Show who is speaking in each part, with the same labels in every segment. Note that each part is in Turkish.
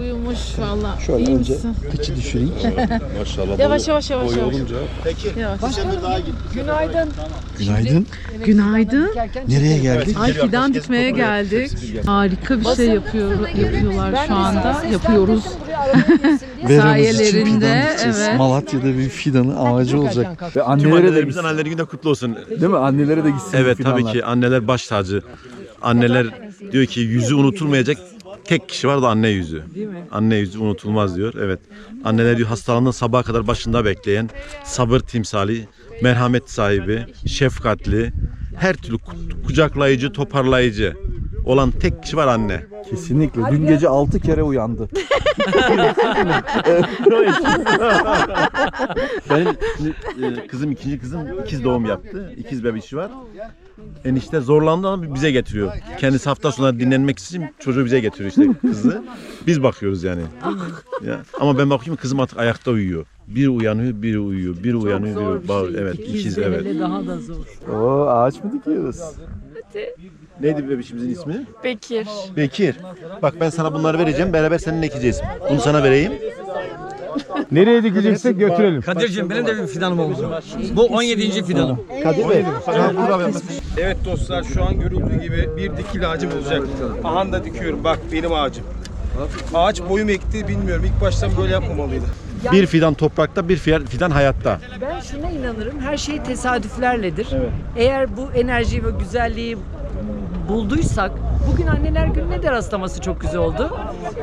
Speaker 1: Uyumuş valla.
Speaker 2: Şöyle
Speaker 1: İyi
Speaker 2: önce
Speaker 1: misin?
Speaker 2: piçi düşüreyim.
Speaker 3: Maşallah.
Speaker 1: Yavaş yavaş yavaş
Speaker 3: boyu
Speaker 1: yavaş.
Speaker 3: olunca.
Speaker 1: Yavaş.
Speaker 2: Günaydın.
Speaker 1: Günaydın.
Speaker 2: Nereye geldik?
Speaker 1: Ay fidan dikmeye geldik. Harika bir şey yapıyor, yapıyorlar şu anda. Yapıyoruz.
Speaker 2: Veremiz için
Speaker 1: Sayelerinde,
Speaker 2: fidan dikeceğiz.
Speaker 1: evet.
Speaker 2: Annelere bir fidanı ağacı olacak. Ve
Speaker 3: Tüm
Speaker 2: annelere de
Speaker 3: annelerimizin
Speaker 2: gitsin.
Speaker 3: anneleri günde kutlu olsun.
Speaker 2: Değil mi? Annelere de gitsin bu
Speaker 3: Evet
Speaker 2: fidanlar.
Speaker 3: tabii ki anneler baş tacı. Anneler diyor ki yüzü unutulmayacak tek kişi var da anne yüzü. Anne yüzü unutulmaz diyor. Evet. Anneler diyor hastalığında sabaha kadar başında bekleyen sabır timsali, merhamet sahibi, şefkatli, her türlü ku- kucaklayıcı, toparlayıcı olan tek kişi var anne.
Speaker 2: Kesinlikle. Dün gece 6 kere uyandı.
Speaker 3: Benim şimdi, e, kızım ikinci kızım ikiz doğum yaptı. İkiz bebişi var. Enişte zorlandı ama bize getiriyor. Kendisi hafta sonu dinlenmek için çocuğu bize getiriyor işte kızı. Biz bakıyoruz yani. Ya, ama ben bakıyorum kızım artık ayakta uyuyor. Bir uyanıyor, biri uyuyor. Bir uyanıyor, biri
Speaker 4: şey.
Speaker 3: bağır. Evet, ikiz evet.
Speaker 4: daha da zor.
Speaker 2: Oo ağaç mı dikiyoruz?
Speaker 3: Neydi bebişimizin ismi?
Speaker 1: Bekir.
Speaker 3: Bekir. Bak ben sana bunları vereceğim. Beraber seninle ekeceğiz. Bunu sana vereyim.
Speaker 5: Nereye dikeceksek götürelim.
Speaker 6: Kadir'cim benim de bir fidanım oldu. Bu 17. fidanım.
Speaker 2: Kadir Bey.
Speaker 5: Evet dostlar şu an görüldüğü gibi bir dikili ağacım olacak. Aha da dikiyorum bak benim ağacım. Ağaç boyum ekti bilmiyorum. İlk baştan böyle yapmamalıydı.
Speaker 3: Bir fidan toprakta, bir fidan fidan hayatta.
Speaker 4: Ben şuna inanırım. Her şey tesadüflerledir. Eğer bu enerjiyi ve güzelliği bulduysak bugün anneler gününe de rastlaması çok güzel oldu.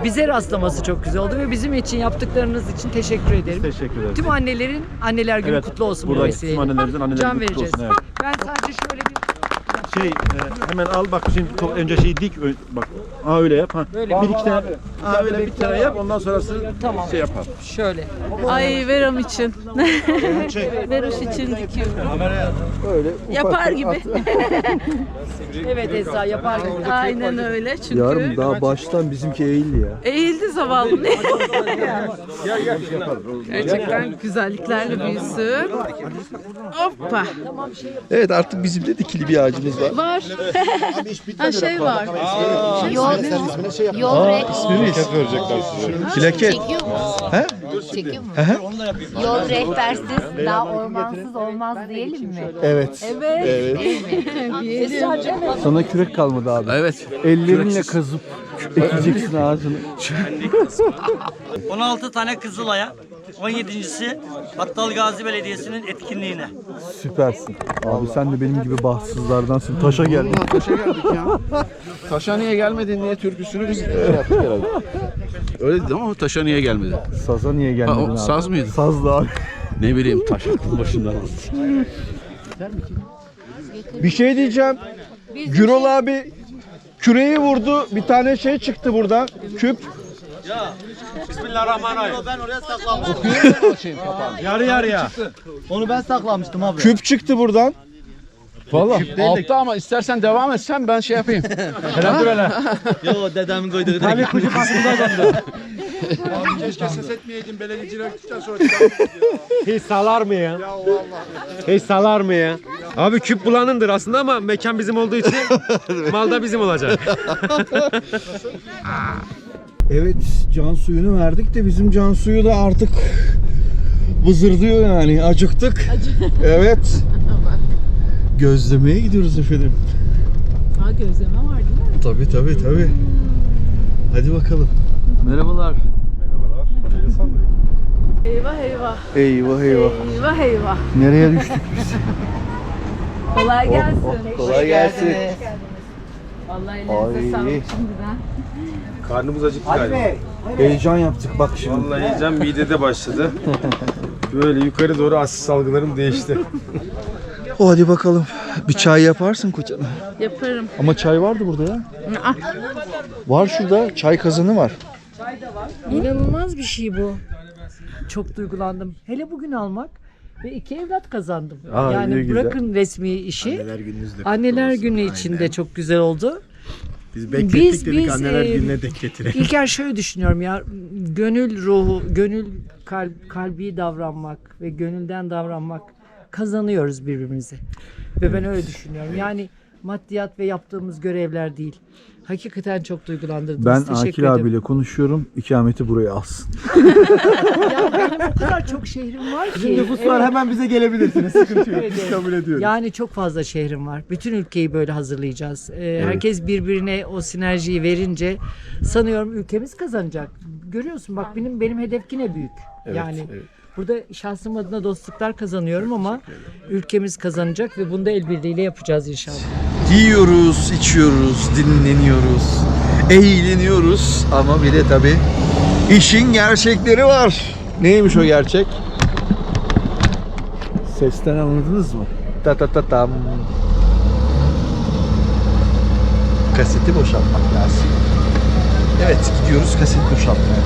Speaker 4: Bize rastlaması çok güzel oldu ve bizim için yaptıkız için teşekkür ederim.
Speaker 3: Teşekkür ederim.
Speaker 4: Tüm annelerin anneler günü
Speaker 3: Evet,
Speaker 4: kutlu olsun bu
Speaker 3: Buradaki
Speaker 4: vesileyle.
Speaker 3: tüm annelerimizin anneleri
Speaker 4: Can
Speaker 3: kutlu
Speaker 4: vereceğiz.
Speaker 3: olsun. Evet.
Speaker 4: Ben sadece şöyle bir
Speaker 3: Şey e, hemen al bak şimdi to- önce şeyi dik ö- bak. Aa öyle yap ha. bir iki tane. Aa öyle bir tane yap ondan sonrası
Speaker 4: Tamam.
Speaker 3: şey yapar.
Speaker 4: şöyle.
Speaker 1: Ay Veram için. Veruş için dikiyorum.
Speaker 2: Öyle ufak
Speaker 1: Yapar gibi.
Speaker 4: Evet Esra yapar gibi.
Speaker 1: Aynen öyle çünkü.
Speaker 2: Yarım daha baştan bizimki eğildi ya.
Speaker 1: Eğildi zavallı. Gerçekten güzelliklerle büyüsün. Hoppa.
Speaker 2: Evet artık bizim de dikili bir ağacımız var.
Speaker 1: Var. ha şey var.
Speaker 7: Yol, yol re-
Speaker 2: İsmimiz. Çileke.
Speaker 7: çekiyor mu?
Speaker 2: He?
Speaker 7: Çekiyor mu?
Speaker 2: Hı hı.
Speaker 7: Yol rehbersiz, daha ormansız olmaz diyelim mi?
Speaker 2: Evet.
Speaker 7: Evet. Mi?
Speaker 2: Sana kürek kalmadı abi.
Speaker 6: Evet.
Speaker 2: Ellerinle kazıp ekeceksin ağacını.
Speaker 6: 16 tane Kızılay'a, 17.si Battal Gazi Belediyesi'nin etkinliğine.
Speaker 2: Süpersin. Abi sen de benim gibi bahtsızlardansın. Taşa geldin.
Speaker 8: Taşa geldik ya. Taşa niye gelmedin niye türküsünü biz yaptık herhalde. Öyle dedim ama taşa niye gelmedin?
Speaker 2: Saza niye gelmedin
Speaker 8: Ha, o
Speaker 2: abi?
Speaker 8: saz mıydı?
Speaker 2: Sazdı abi.
Speaker 8: Ne bileyim taş aklım başından aldı.
Speaker 5: Bir şey diyeceğim. Gürol abi küreği vurdu. Bir tane şey çıktı burada. Küp. Yarı yarıya.
Speaker 9: Onu ben saklamıştım abi.
Speaker 5: Küp çıktı buradan.
Speaker 8: Valla altta ama istersen devam etsen ben şey yapayım.
Speaker 9: Yo dedemin koyduğu
Speaker 5: Ali kucu aslında döndü.
Speaker 3: Keşke ses etmeyeydin belediyeciler gittikten sonra.
Speaker 5: Hiç salar mı ya? Hiç salar mı ya? Abi küp bulanındır aslında ama mekan bizim olduğu için mal da bizim olacak. Evet can suyunu verdik de bizim can suyu da artık vızırdıyor yani acıktık. Evet. Gözlemeye gidiyoruz efendim.
Speaker 1: Ha gözleme var değil mi?
Speaker 2: Tabii tabii tabii. Hadi bakalım.
Speaker 8: Merhabalar.
Speaker 1: Eyvah eyvah.
Speaker 2: Eyvah eyvah.
Speaker 1: Eyvah eyvah.
Speaker 2: Nereye düştük biz?
Speaker 1: Kolay gelsin.
Speaker 2: Kolay gelsin.
Speaker 1: Vallahi elinize sağlık şimdiden.
Speaker 5: Karnımız acıktı galiba.
Speaker 2: Heyecan yaptık bak şimdi.
Speaker 5: Vallahi heyecan midede başladı. Böyle yukarı doğru asit salgılarım değişti.
Speaker 2: O hadi bakalım. Bir çay yaparsın kocam.
Speaker 1: Yaparım.
Speaker 2: Ama çay vardı burada ya.
Speaker 1: Ah,
Speaker 2: Var şurada çay kazanı var.
Speaker 4: İnanılmaz bir şey bu. Çok duygulandım. Hele bugün almak ve iki evlat kazandım.
Speaker 2: Aa,
Speaker 4: yani
Speaker 2: güzel.
Speaker 4: bırakın resmi işi. Anneler,
Speaker 8: gününüz
Speaker 4: günü için de çok güzel oldu.
Speaker 8: Biz
Speaker 4: Biz biz e,
Speaker 8: denk getirelim.
Speaker 4: İlker şöyle düşünüyorum ya gönül ruhu, gönül kalp, kalbi davranmak ve gönülden davranmak kazanıyoruz birbirimizi. Ve ben öyle düşünüyorum. Yani maddiyat ve yaptığımız görevler değil. Hakikaten çok duygulandırdınız.
Speaker 2: Ben
Speaker 4: Teşekkür
Speaker 2: Akil
Speaker 4: ederim.
Speaker 2: abiyle konuşuyorum. İkameti buraya alsın.
Speaker 4: Ya benim o kadar çok şehrim var ki.
Speaker 5: Nüfus
Speaker 4: Evet.
Speaker 5: var hemen bize gelebilirsiniz. Sıkıntı yok.
Speaker 4: Evet,
Speaker 5: Biz
Speaker 4: evet.
Speaker 5: kabul ediyoruz.
Speaker 4: Yani çok fazla şehrim var. Bütün ülkeyi böyle hazırlayacağız. Ee, Herkes birbirine o sinerjiyi verince sanıyorum ülkemiz kazanacak. Görüyorsun bak benim benim hedef yine büyük. yani burada şahsım adına dostluklar kazanıyorum ama ülkemiz kazanacak ve bunu da el birliğiyle yapacağız inşallah.
Speaker 2: Yiyoruz, içiyoruz, dinleniyoruz, eğleniyoruz ama bir de tabii işin gerçekleri var. Neymiş o gerçek? Sesten anladınız mı? Ta ta ta tam. Kaseti boşaltmak lazım. Evet gidiyoruz kaset boşaltmaya.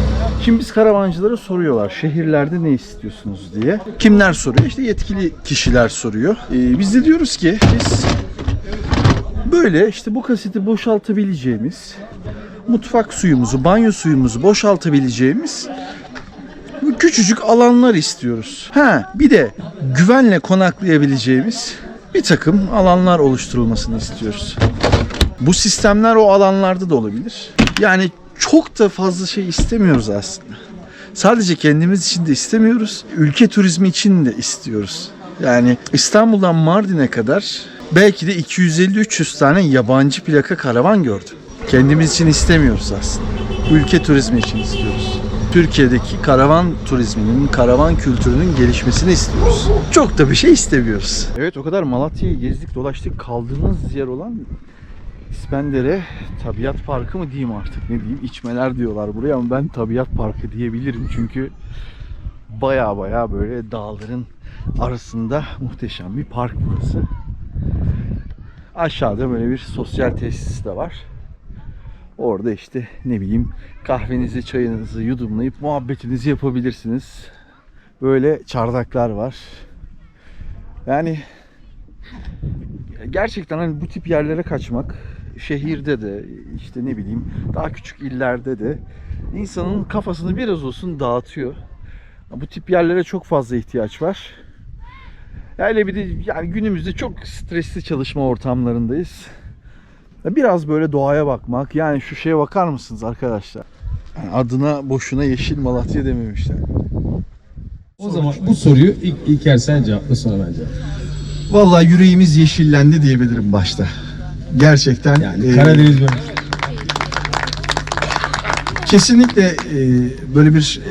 Speaker 2: Şimdi biz karavancılara soruyorlar şehirlerde ne istiyorsunuz diye. Kimler soruyor? İşte yetkili kişiler soruyor. Ee, biz de diyoruz ki biz Böyle işte bu kaseti boşaltabileceğimiz, mutfak suyumuzu, banyo suyumuzu boşaltabileceğimiz bu küçücük alanlar istiyoruz. Ha bir de güvenle konaklayabileceğimiz bir takım alanlar oluşturulmasını istiyoruz. Bu sistemler o alanlarda da olabilir. Yani çok da fazla şey istemiyoruz aslında. Sadece kendimiz için de istemiyoruz. Ülke turizmi için de istiyoruz. Yani İstanbul'dan Mardin'e kadar belki de 250-300 tane yabancı plaka karavan gördüm. Kendimiz için istemiyoruz aslında. Ülke turizmi için istiyoruz. Türkiye'deki karavan turizminin, karavan kültürünün gelişmesini istiyoruz. Çok da bir şey istemiyoruz. Evet o kadar Malatya'yı gezdik dolaştık. Kaldığımız yer olan İspendere Tabiat Parkı mı diyeyim artık ne diyeyim içmeler diyorlar buraya ama ben Tabiat Parkı diyebilirim çünkü baya baya böyle dağların arasında muhteşem bir park burası. Aşağıda böyle bir sosyal tesis de var. Orada işte ne bileyim kahvenizi çayınızı yudumlayıp muhabbetinizi yapabilirsiniz. Böyle çardaklar var. Yani gerçekten hani bu tip yerlere kaçmak şehirde de işte ne bileyim daha küçük illerde de insanın kafasını biraz olsun dağıtıyor. Bu tip yerlere çok fazla ihtiyaç var. Yani bir de yani günümüzde çok stresli çalışma ortamlarındayız. Biraz böyle doğaya bakmak. Yani şu şeye bakar mısınız arkadaşlar? Yani adına boşuna Yeşil Malatya dememişler.
Speaker 10: O zaman bu soruyu ilk İlker sen cevapla sonra bence.
Speaker 2: Vallahi yüreğimiz yeşillendi diyebilirim başta. Gerçekten
Speaker 10: Yani
Speaker 2: e,
Speaker 10: Karadeniz bölgesi.
Speaker 2: kesinlikle e, böyle bir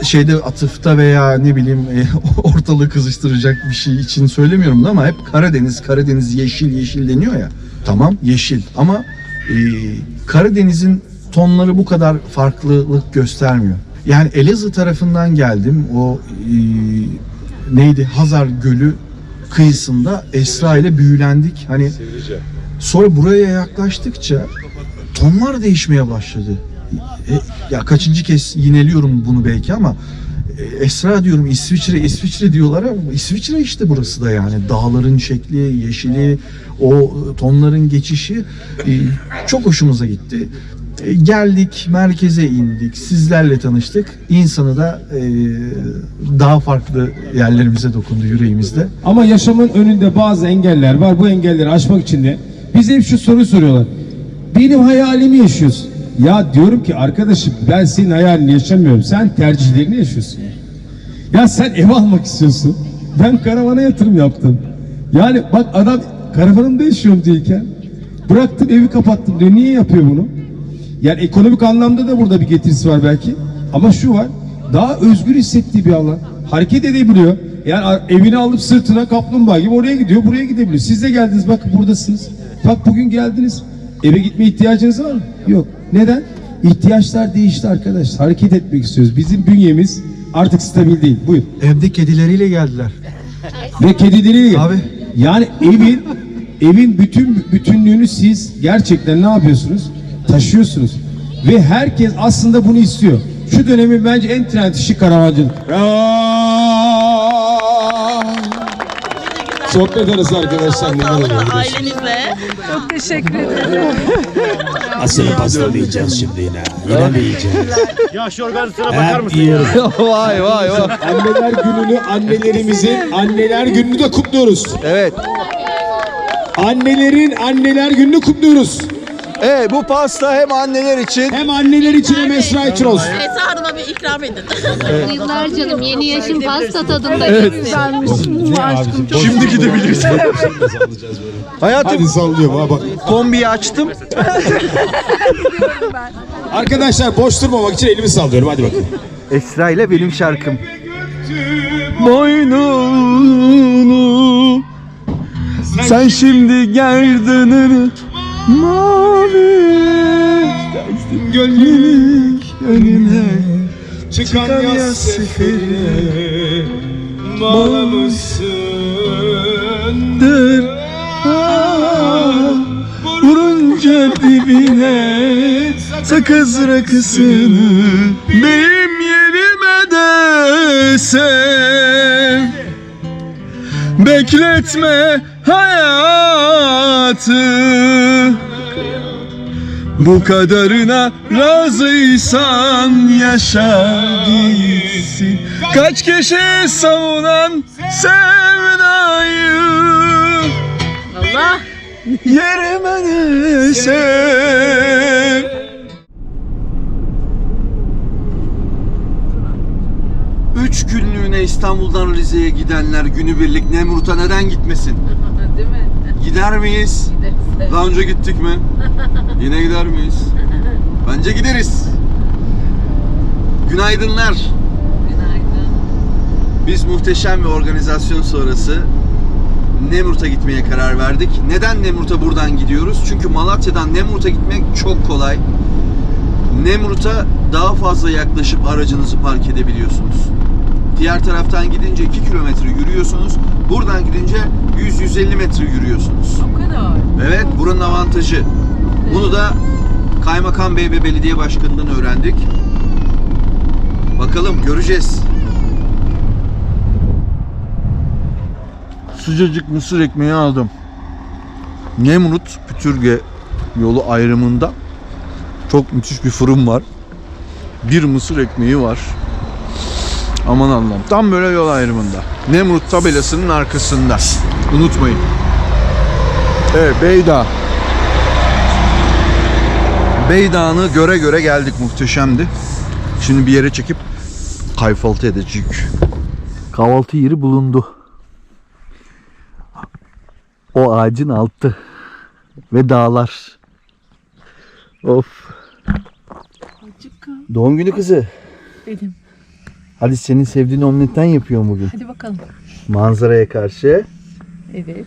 Speaker 2: e, şeyde atıfta veya ne bileyim e, ortalığı kızıştıracak bir şey için söylemiyorum da ama hep Karadeniz, Karadeniz yeşil yeşil deniyor ya. Tamam yeşil ama e, Karadeniz'in tonları bu kadar farklılık göstermiyor. Yani Elazığ tarafından geldim. O e, neydi? Hazar Gölü kıyısında Esra ile büyülendik. Hani sonra buraya yaklaştıkça tonlar değişmeye başladı. E, ya kaçıncı kez yineliyorum bunu belki ama e, Esra diyorum İsviçre İsviçre diyorlar ama İsviçre işte burası da yani dağların şekli, yeşili, o tonların geçişi e, çok hoşumuza gitti. E, geldik, merkeze indik, sizlerle tanıştık. İnsanı da e, daha farklı yerlerimize dokundu yüreğimizde.
Speaker 10: Ama yaşamın önünde bazı engeller var. Bu engelleri aşmak için de bize hep şu soruyu soruyorlar. Benim hayalimi yaşıyorsun. Ya diyorum ki arkadaşım ben senin hayalini yaşamıyorum. Sen tercihlerini yaşıyorsun. Ya sen ev almak istiyorsun. Ben karavana yatırım yaptım. Yani bak adam karavanımda yaşıyorum diyorken bıraktım evi kapattım diyor. Niye yapıyor bunu? Yani ekonomik anlamda da burada bir getirisi var belki. Ama şu var. Daha özgür hissettiği bir alan. Hareket edebiliyor. Yani evini alıp sırtına kaplumbağa gibi oraya gidiyor, buraya gidebiliyor. Siz de geldiniz bak buradasınız. Bak bugün geldiniz. Eve gitme ihtiyacınız var mı? Yok. Neden? İhtiyaçlar değişti arkadaşlar. Hareket etmek istiyoruz. Bizim bünyemiz artık stabil değil. Buyur.
Speaker 2: Evde kedileriyle geldiler.
Speaker 10: Ve kedileriyle
Speaker 2: Abi.
Speaker 10: Yani evin evin bütün bütünlüğünü siz gerçekten ne yapıyorsunuz? Taşıyorsunuz. Ve herkes aslında bunu istiyor. Şu dönemin bence en trend işi karavancılık. Sohbet arası arkadaşlar neler oluyor?
Speaker 1: Ailenizle. Çok teşekkür ederim.
Speaker 9: Asıl pastalayacağız şimdi yine. Yine mi yiyeceğiz?
Speaker 6: Ya şu organizasyona
Speaker 9: Hep yiyoruz.
Speaker 2: vay vay vay.
Speaker 10: Anneler gününü annelerimizin anneler gününü de kutluyoruz.
Speaker 2: Evet.
Speaker 10: Annelerin anneler gününü kutluyoruz.
Speaker 2: Evet bu pasta hem anneler için
Speaker 10: Hem anneler için hem Esra için olsun.
Speaker 7: Esra Hanım'a bir ikram edin. Yıllar canım yeni yaşım pasta tadında
Speaker 1: Güzelmiş. Mua aşkım çok
Speaker 2: şimdi gidebiliriz. Hayatım
Speaker 10: Hadi sallıyorum ha bak.
Speaker 2: kombiyi açtım.
Speaker 10: Arkadaşlar boş durmamak için elimi sallıyorum hadi bakın.
Speaker 2: Esra ile benim şarkım. Boynunu sen şimdi gerdanını mavi gönlünü önüne
Speaker 10: Çıkan yaz seferine bağlamışsın.
Speaker 2: dır ah, vurunca dibine sakız rakısını benim yerime de sev bekletme hayatı bu kadarına razıysan yaşa gitsin Kaç kişi savunan sevdayı
Speaker 1: Allah.
Speaker 2: Yerime sev Üç günlüğüne İstanbul'dan Rize'ye gidenler günübirlik Nemrut'a neden gitmesin?
Speaker 1: Değil mi?
Speaker 2: Gider miyiz? Daha önce gittik mi? Yine gider miyiz? Bence gideriz. Günaydınlar.
Speaker 1: Günaydın.
Speaker 2: Biz muhteşem bir organizasyon sonrası Nemrut'a gitmeye karar verdik. Neden Nemrut'a buradan gidiyoruz? Çünkü Malatya'dan Nemrut'a gitmek çok kolay. Nemrut'a daha fazla yaklaşıp aracınızı park edebiliyorsunuz. Diğer taraftan gidince 2 kilometre yürüyorsunuz. Buradan gidince 100-150 metre yürüyorsunuz.
Speaker 1: O kadar.
Speaker 2: Evet, buranın avantajı. Bunu da Kaymakam Bey ve Belediye Başkanı'ndan öğrendik. Bakalım göreceğiz. Sıcacık mısır ekmeği aldım. Nemrut Pütürge yolu ayrımında çok müthiş bir fırın var. Bir mısır ekmeği var. Aman Allah'ım. Tam böyle yol ayrımında. Nemrut tabelasının arkasında. Unutmayın. Evet Beyda. Beydağ'ını göre göre geldik muhteşemdi. Şimdi bir yere çekip kayfaltı edecek. Kahvaltı yeri bulundu. O ağacın altı. Ve dağlar. Of. Doğum günü kızı.
Speaker 1: Benim.
Speaker 2: Hadi senin sevdiğin omletten yapıyorum bugün.
Speaker 1: Hadi bakalım.
Speaker 2: Manzaraya karşı.
Speaker 1: Evet.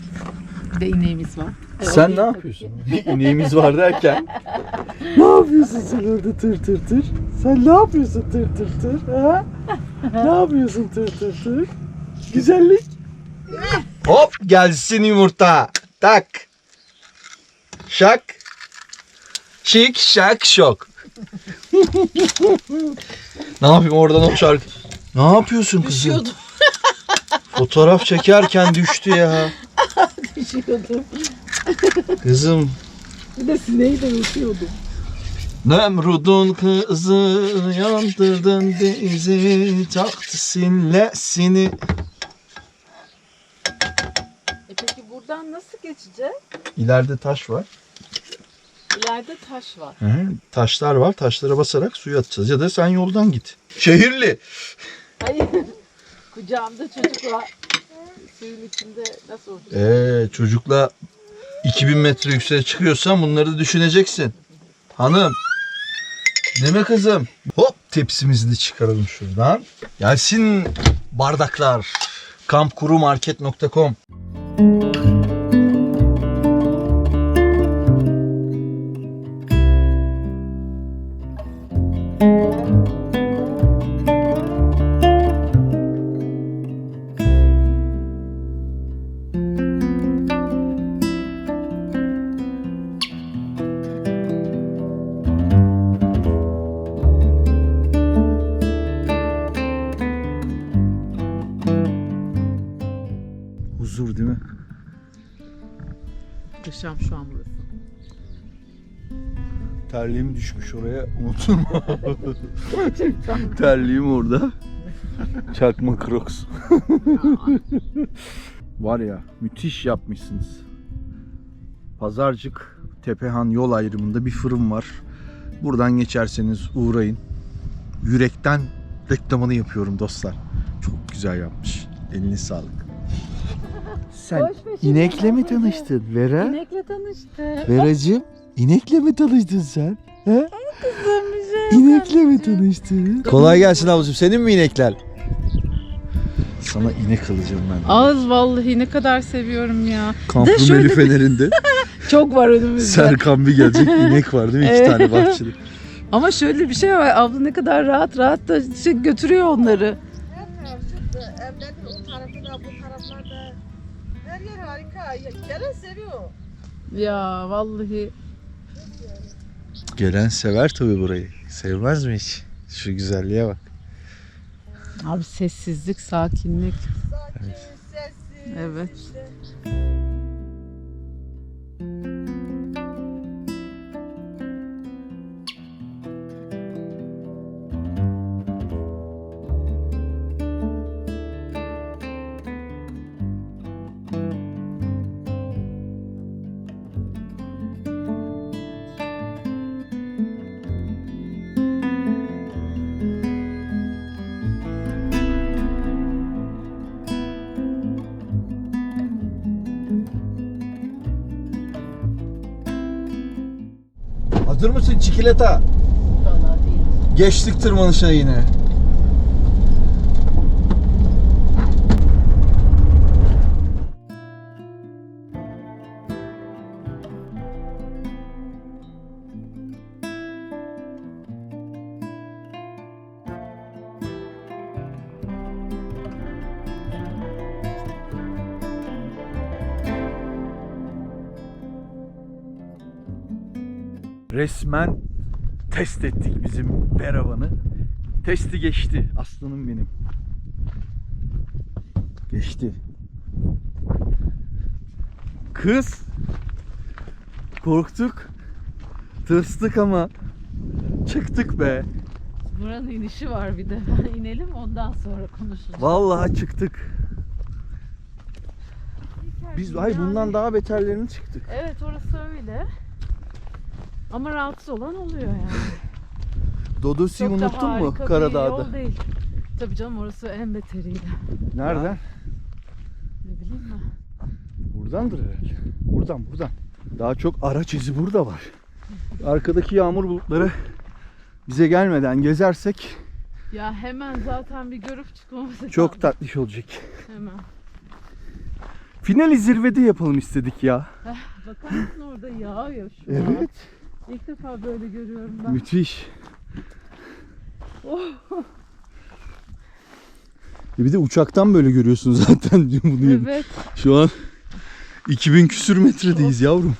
Speaker 1: Bir de ineğimiz var.
Speaker 2: Sen ne yapıyorsun? Bir ineğimiz var derken. ne yapıyorsun sen orada tır tır tır? Sen ne yapıyorsun tır tır tır? Ha? ne yapıyorsun tır tır tır? Güzellik. Hop gelsin yumurta. Tak. Şak. Şik şak şok. ne yapayım oradan o şarkı. Ne yapıyorsun kızım?
Speaker 1: Düşüyordum.
Speaker 2: Fotoğraf çekerken düştü ya.
Speaker 1: Düşüyordum.
Speaker 2: Kızım
Speaker 1: Bir de sineği de uçuyordum.
Speaker 2: Nemrud'un kızı yandırdın bizi taktı sillesini.
Speaker 1: E peki buradan nasıl geçeceğiz?
Speaker 2: İleride taş var.
Speaker 1: İleride taş var.
Speaker 2: Hı, Taşlar var. Taşlara basarak suya atacağız. Ya da sen yoldan git. Şehirli.
Speaker 1: Hayır. Kucağımda çocuk. Suyun içinde nasıl olacak?
Speaker 2: Ee, çocukla 2000 metre yükseğe çıkıyorsan bunları düşüneceksin. Hanım. Mi kızım? Hop tepsimizi de çıkaralım şuradan. Gelsin bardaklar. kampkurumarket.com Huzur Oraya. Unutulma. Terliğim orada. Çakma Crocs. Var ya müthiş yapmışsınız. Pazarcık Tepehan yol ayrımında bir fırın var. Buradan geçerseniz uğrayın. Yürekten reklamını yapıyorum dostlar. Çok güzel yapmış. Eline sağlık. Sen inekle mi tanıştın Vera?
Speaker 1: İnekle tanıştı.
Speaker 2: Veracığım inekle mi tanıştın sen? He?
Speaker 1: şey
Speaker 2: İnekle mi tanıştın? Kolay gelsin ablacığım. Senin mi inekler? Sana inek alacağım ben.
Speaker 1: Az vallahi ne kadar seviyorum ya.
Speaker 2: Kamplı
Speaker 1: şöyle
Speaker 2: Meli
Speaker 1: bir-
Speaker 2: Fener'inde
Speaker 1: Çok var önümüzde.
Speaker 2: Serkan bir gelecek inek var değil mi? İki tane bahçeli.
Speaker 1: Ama şöyle bir şey var. Abla ne kadar rahat rahat da şey götürüyor onları.
Speaker 11: Evlerin o tarafı da bu taraflarda her yer harika. Gelen seviyor.
Speaker 1: Ya vallahi
Speaker 2: Gelen sever tabii burayı. Sevmez mi hiç? Şu güzelliğe bak.
Speaker 1: abi sessizlik, sakinlik.
Speaker 11: Sakin, sessiz.
Speaker 1: Evet.
Speaker 2: Hazır mısın çikolata? Geçtik tırmanışa yine. Resmen test ettik bizim Beravan'ı. Testi geçti aslanım benim. Geçti. Kız. Korktuk. Tırstık ama. Çıktık be.
Speaker 1: Buranın inişi var bir de. İnelim ondan sonra konuşuruz.
Speaker 2: Vallahi çıktık. Biz ay bundan daha beterlerini çıktık.
Speaker 1: Evet orası öyle. Ama rahatsız olan oluyor yani.
Speaker 2: Dodosi'yi
Speaker 1: Çok da
Speaker 2: unuttun mu
Speaker 1: harika bir
Speaker 2: Karadağ'da?
Speaker 1: yol değil. Tabii canım orası en beteriydi.
Speaker 2: Nereden?
Speaker 1: Ne bileyim ben.
Speaker 2: Buradandır herhalde. Buradan buradan. Daha çok araç izi burada var. Arkadaki yağmur bulutları bize gelmeden gezersek
Speaker 1: Ya hemen zaten bir görüp çıkmamız
Speaker 2: çok
Speaker 1: lazım.
Speaker 2: tatlış olacak.
Speaker 1: Hemen.
Speaker 2: Finali zirvede yapalım istedik ya.
Speaker 1: Bakar mısın orada yağıyor şu an.
Speaker 2: Evet.
Speaker 1: İlk defa böyle görüyorum ben.
Speaker 2: Müthiş.
Speaker 1: Oh.
Speaker 2: E bir de uçaktan böyle görüyorsun zaten bunu.
Speaker 1: Evet.
Speaker 2: Şu an 2000 küsür metredeyiz yavrum.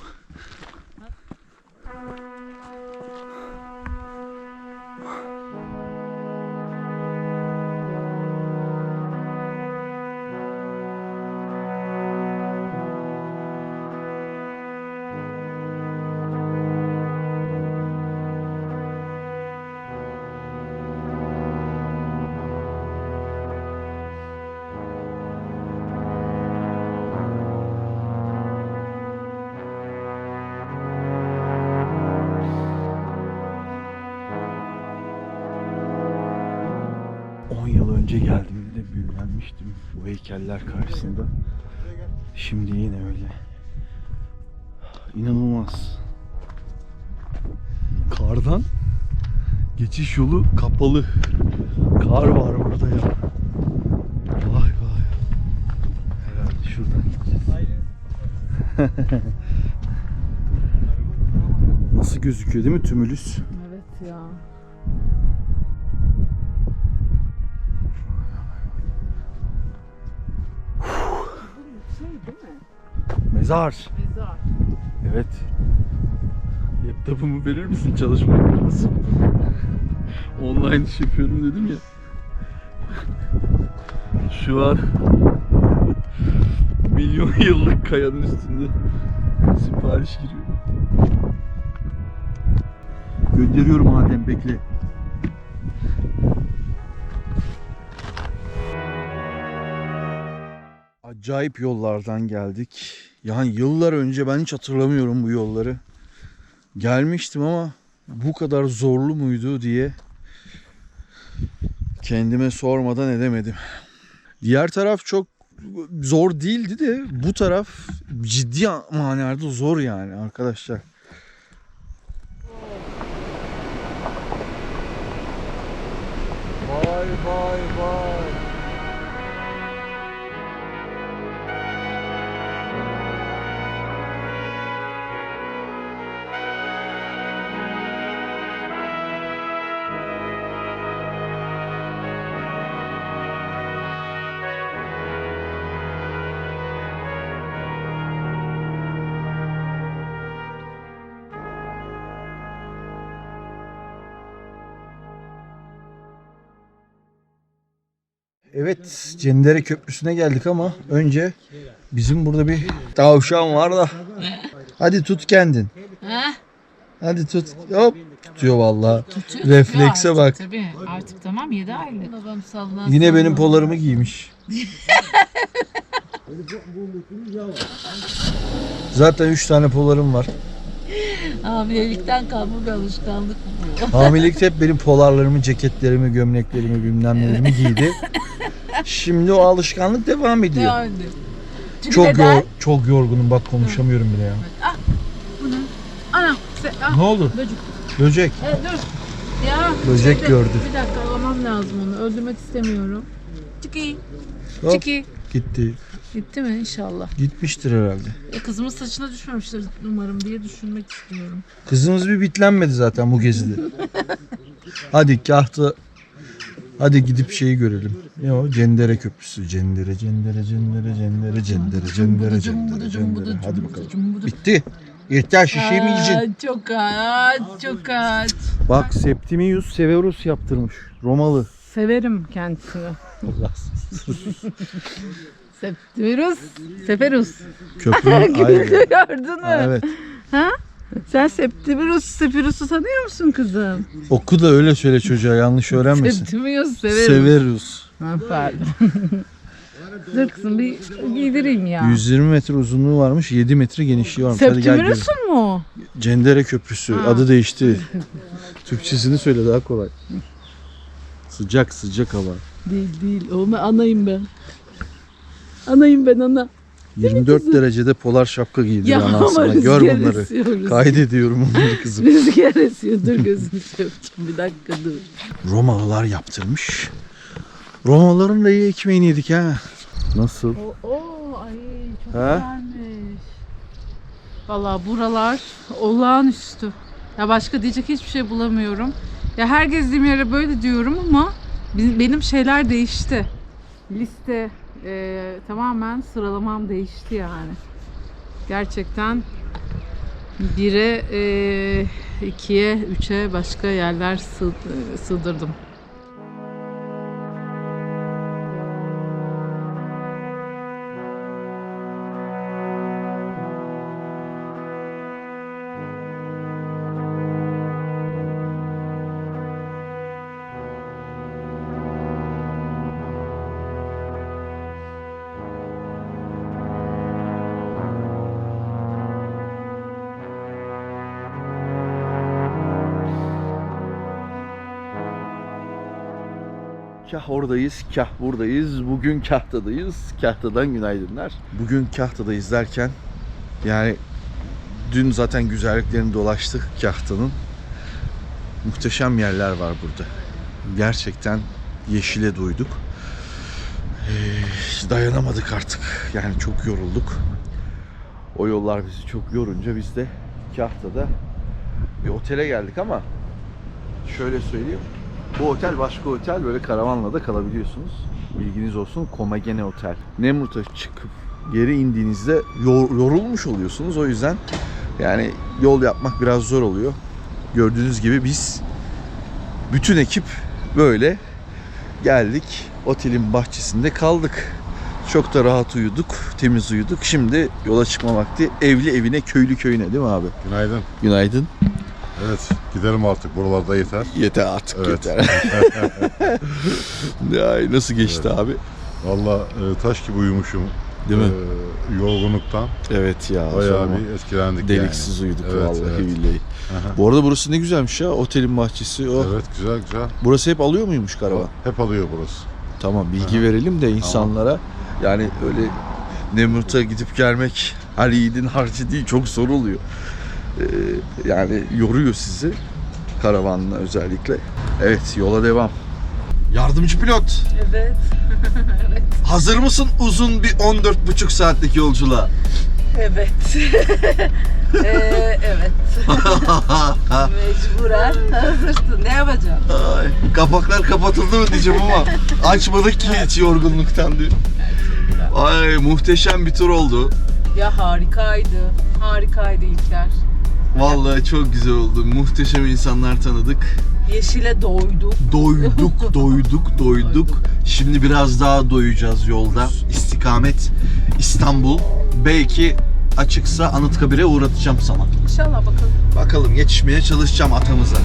Speaker 2: Büyülenmiştim bu heykeller karşısında. Şimdi yine öyle. İnanılmaz. Kardan geçiş yolu kapalı. Kar var burada ya. Vay vay. Herhalde şuradan gideceğiz. Nasıl gözüküyor değil mi tümülüs? Mezar.
Speaker 1: Mezar.
Speaker 2: Evet. Laptopumu verir misin çalışmam lazım. Online iş yapıyorum dedim ya. Şu an milyon yıllık kayanın üstünde sipariş giriyor. Gönderiyorum Adem bekle. Acayip yollardan geldik. Yani yıllar önce ben hiç hatırlamıyorum bu yolları. gelmiştim ama bu kadar zorlu muydu diye kendime sormadan edemedim. Diğer taraf çok zor değildi de bu taraf ciddi manada zor yani arkadaşlar. Vay vay vay. Evet, Cendere Köprüsü'ne geldik ama önce bizim burada bir tavşan var da. Hadi tut kendin. Hadi tut. Hop tutuyor vallahi. Reflekse bak.
Speaker 1: Tabii artık tamam 7 aylık.
Speaker 2: Yine benim polarımı giymiş. Zaten 3 tane polarım var.
Speaker 12: Hamilelikten kalma bir alışkanlık bu.
Speaker 2: Hamilelikte hep benim polarlarımı, ceketlerimi, gömleklerimi, bilmem nelerimi giydi. Şimdi o alışkanlık devam ediyor.
Speaker 12: Devam ediyor. Çünkü
Speaker 2: Çok
Speaker 12: neden?
Speaker 2: yor, çok yorgunum bak konuşamıyorum bile ya.
Speaker 1: Ana. se- ah,
Speaker 2: Ne oldu?
Speaker 1: Böcek.
Speaker 2: Böcek.
Speaker 1: E, dur. Ya.
Speaker 2: Böcek
Speaker 1: bekle.
Speaker 2: gördü.
Speaker 1: Bir dakika alamam lazım onu. Öldürmek istemiyorum. Çıkı.
Speaker 2: Hop,
Speaker 1: Çıkı.
Speaker 2: gitti.
Speaker 1: Gitti mi inşallah.
Speaker 2: Gitmiştir herhalde.
Speaker 1: E, kızımın saçına düşmemiştir umarım diye düşünmek istiyorum.
Speaker 2: Kızımız bir bitlenmedi zaten bu gezide. Hadi kahta Hadi gidip şeyi görelim. Ne o? Cendere Köprüsü. Cendere, cendere, cendere, cendere, cendere, cendere, cendere, cendere. Hadi bakalım. Bitti. Yeter şişeyi mi yiyeceksin?
Speaker 1: Aa, Çok aç, çok aç.
Speaker 2: Bak Septimius Severus yaptırmış. Romalı.
Speaker 1: Severim kendisini. Septimirus, Seferus.
Speaker 2: Köprünün ayrı.
Speaker 1: Gördün mü?
Speaker 2: Evet.
Speaker 1: Sen Septimirus, Seferus'u tanıyor musun kızım?
Speaker 2: Oku da öyle söyle çocuğa yanlış öğrenmesin.
Speaker 1: Septimius, Severus.
Speaker 2: Severus.
Speaker 1: Ha, pardon. Dur kızım bir giydireyim ya.
Speaker 2: 120 metre uzunluğu varmış, 7 metre genişliği varmış. Hadi gel görelim.
Speaker 1: Septimirus'un mu?
Speaker 2: Cendere Köprüsü.
Speaker 1: Ha.
Speaker 2: Adı değişti. Türkçesini söyle daha kolay. Sıcak sıcak hava.
Speaker 1: Değil değil. O anayım ben. Anayım ben ana.
Speaker 2: 24 derecede polar şapka giydiriyor
Speaker 1: Ya ama
Speaker 2: sana. Gör bunları.
Speaker 1: esiyor.
Speaker 2: Kaydediyorum bunları kızım.
Speaker 1: Rüzgar esiyor. Dur gözünü seveceğim. Bir dakika dur.
Speaker 2: Romalılar yaptırmış. Romalıların da iyi ekmeğini yedik ha. Nasıl?
Speaker 1: Oo, ay çok
Speaker 2: Ha?
Speaker 1: güzelmiş. Valla buralar olağanüstü. Ya başka diyecek hiçbir şey bulamıyorum. Ya her gezdiğim yere böyle diyorum ama benim şeyler değişti. Liste e, tamamen sıralamam değişti yani. Gerçekten bire, e, ikiye, üçe başka yerler e, sığdırdım.
Speaker 2: Kah oradayız, kah buradayız. Bugün Kahta'dayız. Kahta'dan günaydınlar. Bugün Kahta'dayız derken yani dün zaten güzelliklerini dolaştık Kahta'nın. Muhteşem yerler var burada. Gerçekten yeşile doyduk. Ee, dayanamadık artık. Yani çok yorulduk. O yollar bizi çok yorunca biz de Kahta'da bir otele geldik ama şöyle söyleyeyim. Bu otel başka otel böyle karavanla da kalabiliyorsunuz. Bilginiz olsun Komagene Otel. Nemrut'a çıkıp geri indiğinizde yor- yorulmuş oluyorsunuz. O yüzden yani yol yapmak biraz zor oluyor. Gördüğünüz gibi biz bütün ekip böyle geldik. Otelin bahçesinde kaldık. Çok da rahat uyuduk, temiz uyuduk. Şimdi yola çıkma vakti. Evli evine, köylü köyüne değil mi abi?
Speaker 13: Günaydın.
Speaker 2: Günaydın.
Speaker 13: Evet, gidelim artık. Buralarda yeter.
Speaker 2: Yeter artık
Speaker 13: Evet.
Speaker 2: yeter. ya nasıl geçti abi?
Speaker 13: Valla e, taş gibi uyumuşum.
Speaker 2: Değil mi?
Speaker 13: Ee, yorgunluktan
Speaker 2: Evet ya.
Speaker 13: bayağı bir etkilendik
Speaker 2: Deliksiz
Speaker 13: yani.
Speaker 2: uyuduk
Speaker 13: Evet,
Speaker 2: vallahi
Speaker 13: evet.
Speaker 2: billahi.
Speaker 13: Aha.
Speaker 2: Bu arada burası ne güzelmiş ya. Otelin bahçesi. Oh.
Speaker 13: Evet güzel güzel.
Speaker 2: Burası hep alıyor muymuş karavan?
Speaker 13: Hep alıyor burası.
Speaker 2: Tamam bilgi verelim de insanlara. Yani öyle Nemrut'a gidip gelmek her yiğidin harcı değil çok zor oluyor. Ee, yani yoruyor sizi karavanla özellikle. Evet yola devam. Yardımcı pilot.
Speaker 14: Evet.
Speaker 2: Hazır mısın uzun bir 14,5 saatlik yolculuğa?
Speaker 1: Evet. Ee, evet. Mecburen hazırsın. Ne yapacaksın?
Speaker 2: Ay, kapaklar kapatıldı mı diyeceğim ama açmadık ki hiç yorgunluktan diyor. Ay muhteşem bir tur oldu.
Speaker 14: Ya harikaydı. Harikaydı İlker.
Speaker 2: Vallahi çok güzel oldu. Muhteşem insanlar tanıdık.
Speaker 14: Yeşile doyduk.
Speaker 2: Doyduk, doyduk, doyduk. Şimdi biraz daha doyacağız yolda. İstikamet İstanbul. Belki açıksa Anıtkabir'e uğratacağım sana.
Speaker 14: İnşallah bakalım.
Speaker 2: Bakalım yetişmeye çalışacağım atamıza.